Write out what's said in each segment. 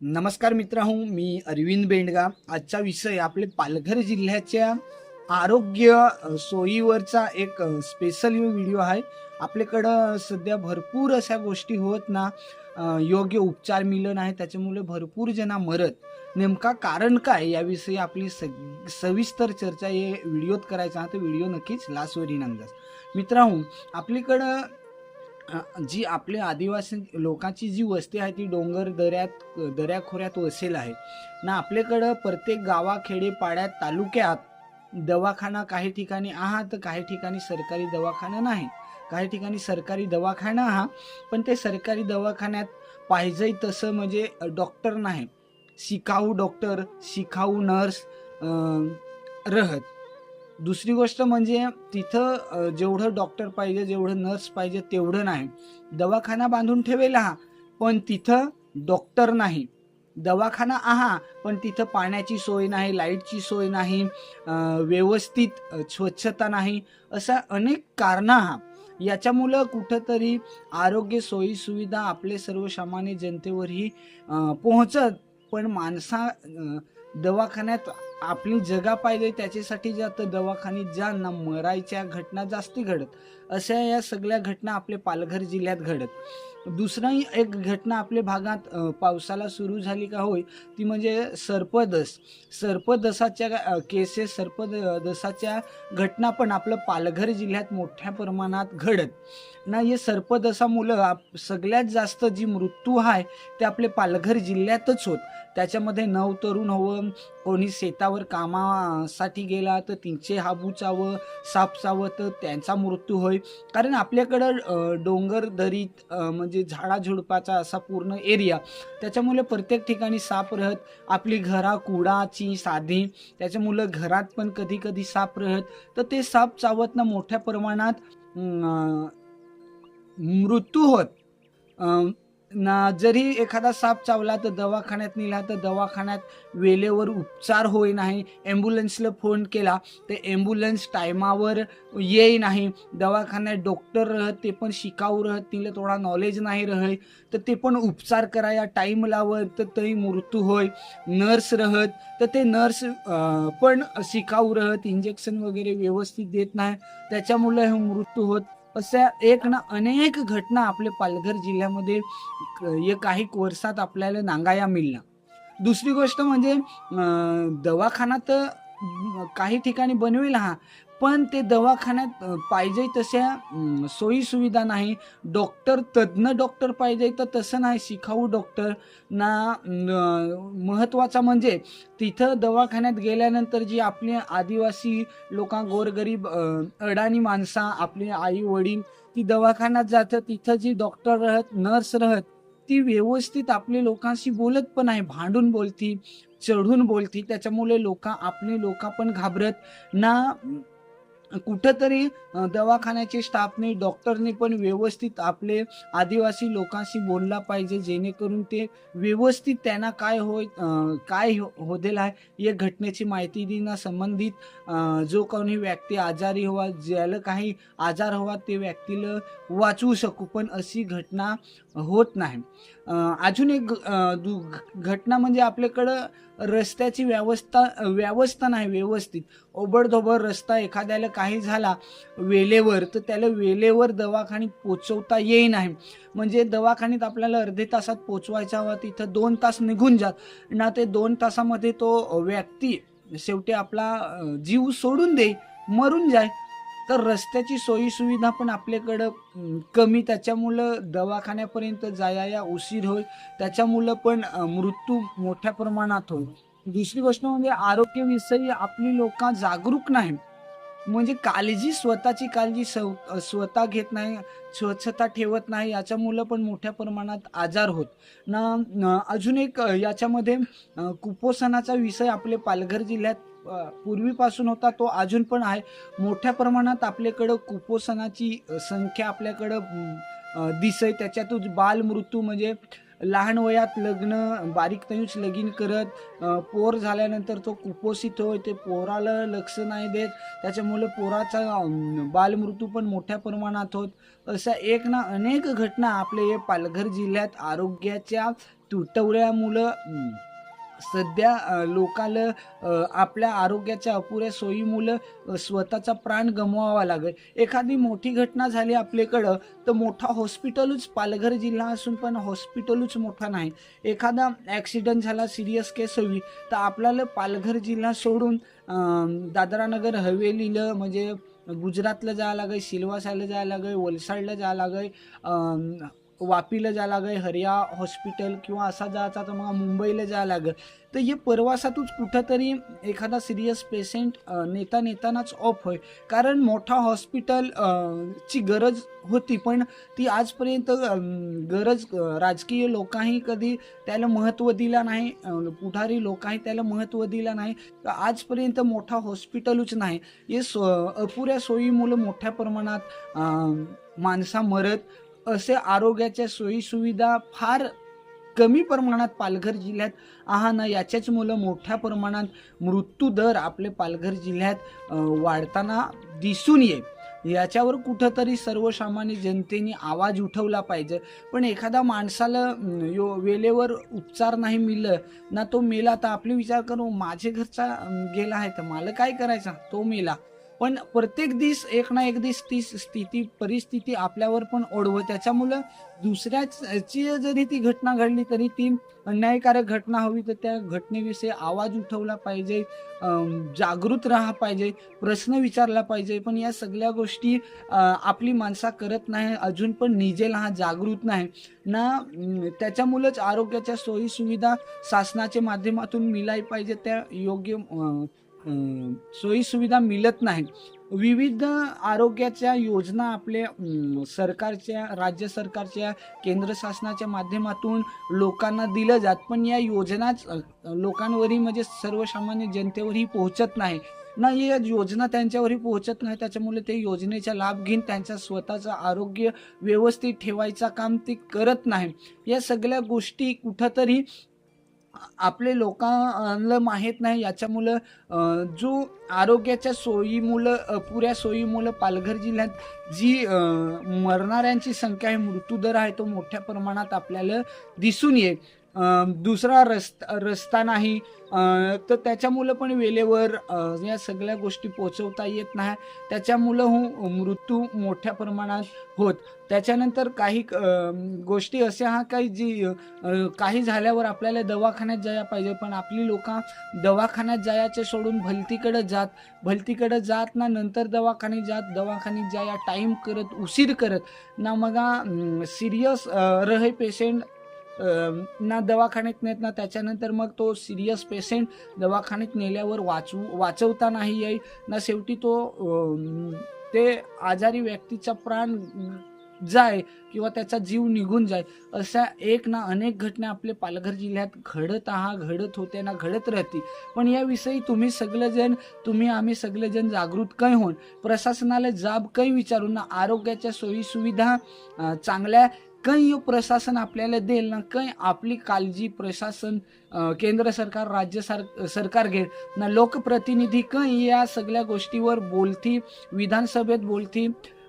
नमस्कार मित्रांनो मी अरविंद बेंडगा. आजचा विषय आपले पालघर जिल्ह्याच्या आरोग्य सोयीवरचा एक स्पेशल व्हिडिओ आहे. आपल्याकडं सध्या भरपूर अशा गोष्टी होत ना योग्य उपचार मिळत नाही त्याच्यामुळे भरपूर जना मरत. नेमका कारण काय? याविषयी आपली सग सविस्तर चर्चा हे व्हिडिओत करायचा तर व्हिडिओ नक्कीच लास्टवर येणार मित्रांनो आपलीकडं जी आपले आदिवासी लोकांची जी वस्ती आहे ती डोंगर दऱ्यात दऱ्याखोऱ्यात वसेल आहे. ना आपल्याकडं प्रत्येक गावा पाड्यात तालुक्यात दवाखाना काही ठिकाणी आहा तर काही ठिकाणी सरकारी दवाखाना नाही. काही ठिकाणी सरकारी दवाखाना हा पण ते सरकारी दवाखान्यात पाहिजे तसं म्हणजे डॉक्टर नाही. शिकाऊ डॉक्टर शिकाऊ नर्स रहत. दुसरी गोष्ट म्हणजे तिथं जेवढं डॉक्टर पाहिजे जेवढं नर्स पाहिजे तेवढं नाही. दवाखाना बांधून ठेवेल हा पण तिथं डॉक्टर नाही. दवाखाना आहा पण तिथं पाण्याची सोय नाही लाईटची सोय नाही व्यवस्थित स्वच्छता नाही अशा अनेक कारणं हा. याच्यामुळं कुठंतरी आरोग्य सोयी सुविधा आपले सर्वसामान्य जनतेवरही पोहोचत पण माणसा दवाखान्यात आपली जगा पाहिजे त्याच्यासाठी जात दवाखान्यात ज्यांना मरायच्या घटना जास्ती घडत. अशा या सगळ्या घटना आपल्या पालघर जिल्ह्यात घडत. दुसराही एक घटना आपल्या भागात पावसाला सुरू झाली का होय ती म्हणजे सर्पदस. सर्पदसाच्या केसेस सर्पदसाच्या घटना पण आपलं पालघर जिल्ह्यात मोठ्या प्रमाणात घडत. ना हे सर्पदसामुळं आप सगळ्यात जास्त जी मृत्यू आहे ते आपले पालघर जिल्ह्यातच होत. त्याच्यामध्ये नऊ तरुण हवं कोणी शेतावर कामासाठी गेला तर तिचे हाबू चावं साप चावं तर त्यांचा मृत्यू होय. कारण आपल्याकडं डोंगर दरीत म्हणजे म्हणजे झाडाझुडपाचा असा पूर्ण एरिया त्याच्यामुळे प्रत्येक ठिकाणी साप राहत आपली घरा कुडाची साधी. त्याच्यामुळं घरात पण कधी कधी साप राहत. तर ते साप चावत ना मोठ्या प्रमाणात मृत्यू होत. ना जरी एखादा साप चावला तर दवाखान्यात नेला तर दवाखान्यात वेळेवर उपचार होई नाही ॲम्ब्युलन्सला फोन केला तर ॲम्ब्युलन्स टायमावर येई नाही दवाखान्यात डॉक्टर राहत ते पण शिकाऊ राहत तिला थोडा नॉलेज नाही राहत तर ते पण उपचार कराया टाईम लावत तर तरी मृत्यू होय. नर्स राहत तर ते नर्स पण शिकाऊ राहत इंजेक्शन वगैरे व्यवस्थित देत नाही. त्याच्यामुळे हे मृत्यू होत. अशा एक ना अनेक घटना आपल्या पालघर जिल्ह्यामध्ये क- या काही वर्षात आपल्याला नांगाया मिळणार दुसरी गोष्ट म्हणजे दवाखाना तर काही ठिकाणी बनवेल हा पण ते दवाखान्यात पाहिजे तशा सोयीसुविधा सोयी सुविधा नाही. डॉक्टर तज्ज्ञ डॉक्टर पाहिजे तर तसं नाही. शिखाऊ डॉक्टर ना महत्त्वाचा म्हणजे तिथं दवाखान्यात गेल्यानंतर जी आपली आदिवासी लोकां गोरगरीब अडाणी माणसा आपले आई वडील ती दवाखान्यात जातं तिथं जी डॉक्टर राहत नर्स राहत ती व्यवस्थित आपले लोकांशी बोलत पण आहे. भांडून बोलती चढून बोलती. त्याच्यामुळे लोक आपले लोक पण घाबरत. ना कुठंतरी दवाखान्याचे स्टाफने डॉक्टरने पण व्यवस्थित आपले आदिवासी लोकांशी बोलला पाहिजे जेणेकरून ते व्यवस्थित त्यांना काय होय काय हो- होदेल आहे या घटनेची माहिती देणं संबंधित जो कोणी व्यक्ती आजारी हवा ज्याला काही आजार हवा ते व्यक्तीला वाचवू शकू पण अशी घटना होत नाही. अजून एक घटना म्हणजे आपल्याकडं रस्त्याची व्यवस्था व्यवस्था नाही व्यवस्थित. ओबडधोबड रस्ता एखाद्याला काही झाला वेळेवर तर त्याला वेळेवर दवाखान्यात पोचवता येई नाही. म्हणजे दवाखान्यात आपल्याला अर्धे तासात पोचवायचा हवा तिथं दोन तास निघून जात. ना ते दोन तासामध्ये तो व्यक्ती शेवटी आपला जीव सोडून दे मरून जाय. तर रस्त्याची सोयीसुविधा पण आपल्याकडं कमी. त्याच्यामुळं दवाखान्यापर्यंत जाया उशीर होईल. त्याच्यामुळं पण मृत्यू मोठ्या प्रमाणात होईल. दुसरी गोष्ट म्हणजे आरोग्यविषयी आपली लोक जागरूक नाही म्हणजे काळजी स्वतःची काळजी सव- स्वतः घेत नाही स्वच्छता ठेवत नाही याच्यामुळं पण मोठ्या प्रमाणात आजार होत. ना न- अजून एक याच्यामध्ये कुपोषणाचा विषय आपले पालघर जिल्ह्यात पूर्वीपासून होता तो अजून पण आहे. मोठ्या प्रमाणात आपल्याकडं कुपोषणाची संख्या आपल्याकडं दिसय अ, त्याच्यातून बालमृत्यू म्हणजे लहान वयात लग्न बारीक तयूच लगीन करत पोर झाल्यानंतर तो कुपोषित होय ते पोराला लक्ष नाही देत. त्याच्यामुळे पोराचा बालमृत्यू पण मोठ्या प्रमाणात होत. अशा एक ना अनेक घटना आपल्या हे पालघर जिल्ह्यात आरोग्याच्या तुटवल्यामुळं सध्या लोकाला आपल्या आरोग्याच्या अपुऱ्या सोयीमुळं स्वतःचा प्राण गमवावा लागेल. एखादी मोठी घटना झाली आपल्याकडं तर मोठा हॉस्पिटलच पालघर जिल्हा असून पण हॉस्पिटलच मोठा नाही. एखादा ॲक्सिडेंट झाला सिरियस केस हवी तर आपल्याला पालघर जिल्हा सोडून दादरानगर दादरा नगर हवेलीला म्हणजे गुजरातला जायला लागेल सिल्वासाला जायला लागेल वलसाडला जायला लागेल वापीला जायला लागेल हरिया हॉस्पिटल किंवा असा जायचा तर मग मुंबईला जायला लागेल. तर हे प्रवासातच कुठंतरी एखादा सिरियस पेशंट नेता नेतानाच ऑफ होय. कारण मोठा हॉस्पिटल ची गरज होती पण ती आजपर्यंत गरज राजकीय लोकांही कधी त्याला महत्त्व दिला नाही पुढारी लोकांनी त्याला महत्त्व दिलं नाही. आजपर्यंत मोठा हॉस्पिटलच नाही. हे सो अपुऱ्या सोयीमुळं मोठ्या प्रमाणात माणसा मरत असे आरोग्याच्या सोयीसुविधा फार कमी प्रमाणात पालघर जिल्ह्यात आहा ना याच्याच मुलं मोठ्या प्रमाणात मृत्यू दर आपले पालघर जिल्ह्यात वाढताना दिसून येईल. याच्यावर कुठंतरी सर्वसामान्य जनतेने आवाज उठवला पाहिजे. पण एखादा माणसाला यो वेळेवर उपचार नाही मिळलं ना तो मेला. तर आपले विचार करू माझे घरचा गेला आहे तर मला काय करायचा? तो मेला. पण प्रत्येक दिस एक ना एक दिस ती स्थिती परिस्थिती आपल्यावर पण ओढव त्याच्यामुळं दुसऱ्याची जरी ती घटना घडली तरी ती अन्यायकारक घटना हवी तर त्या घटनेविषयी आवाज उठवला पाहिजे जागृत राहा पाहिजे प्रश्न विचारला पाहिजे. पण या सगळ्या गोष्टी आपली माणसा करत नाही अजून पण निजेल हा जागृत नाही. ना त्याच्यामुळंच आरोग्याच्या सोयी सुविधा शासनाच्या माध्यमातून मिलाय पाहिजे त्या योग्य सोयीसुविधा मिळत नाहीत. विविध आरोग्याच्या योजना आपल्या सरकारच्या राज्य सरकारच्या केंद्र शासनाच्या माध्यमातून लोकांना दिलं जात. पण या योजनाच लोकांवरही म्हणजे सर्वसामान्य जनतेवरही पोहोचत नाही. ना या योजना त्यांच्यावरही पोहोचत नाही. त्याच्यामुळे ते योजनेचा लाभ घेऊन त्यांच्या स्वतःचं आरोग्य व्यवस्थित ठेवायचं काम ते करत नाही. या सगळ्या गोष्टी कुठंतरी आपले लोकांना माहीत नाही याच्यामुळं जो आरोग्याच्या सोयीमुळं सोयी सोयीमुळं पालघर जिल्ह्यात जी मरणाऱ्यांची संख्या आहे मृत्यूदर आहे तो मोठ्या प्रमाणात आपल्याला दिसून येईल. दुसरा रस्ता रस्ता नाही. तर त्याच्यामुळं पण वेळेवर या सगळ्या गोष्टी पोचवता येत नाही. त्याच्यामुळं हो मृत्यू मोठ्या प्रमाणात होत. त्याच्यानंतर काही गोष्टी अशा हा काही जी काही झाल्यावर आपल्याला दवाखान्यात जायला पाहिजे. पण आपली लोक दवाखान्यात जायचे सोडून भलतीकडे जात भलतीकडे जात ना नंतर दवाखान्यात जात दवाखान्यात जाया टाईम करत उशीर करत. ना मग सिरियस रहे पेशंट ना दवाखान्यात नेत ना त्याच्यानंतर मग तो सिरियस पेशंट दवाखान्यात नेल्यावर वाचू वाचवता नाही येईल. ना शेवटी तो ते आजारी व्यक्तीचा प्राण जाय किंवा त्याचा जीव निघून जाय. अशा एक ना अनेक घटना आपले पालघर जिल्ह्यात घडत आहा घडत होते ना घडत राहते पण याविषयी तुम्ही सगळेजण तुम्ही आम्ही सगळेजण जागृत काय होऊन प्रशासनाला जाब काही विचारून ना आरोग्याच्या सोयी सुविधा कई काही प्रशासन आपल्याला देईल ना काही आपली काळजी प्रशासन केंद्र सरकार राज्य सर सरकार घेईल. ना लोकप्रतिनिधी कई या सगळ्या गोष्टीवर बोलती विधानसभेत बोलती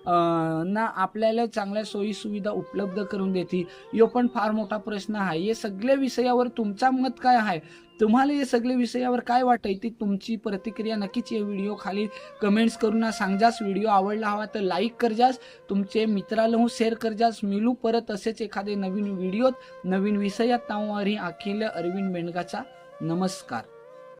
ना आपल्याला चांगल्या सोयी सुविधा उपलब्ध करून देते यो पण फार मोठा प्रश्न आहे. हे सगळ्या विषयावर तुमचा मत काय आहे? तुम्हाला हे सगळे विषयावर काय वाटायची? ती तुमची प्रतिक्रिया नक्कीच या व्हिडिओ खाली कमेंट्स करून ना सांगजास. व्हिडिओ आवडला हवा तर लाईक करजास. तुमचे मित्राला हो शेअर करजास. मिलू परत असेच एखादे नवीन व्हिडिओत नवीन विषयात तावारी अखिल अरविंद बेंडगाचा नमस्कार.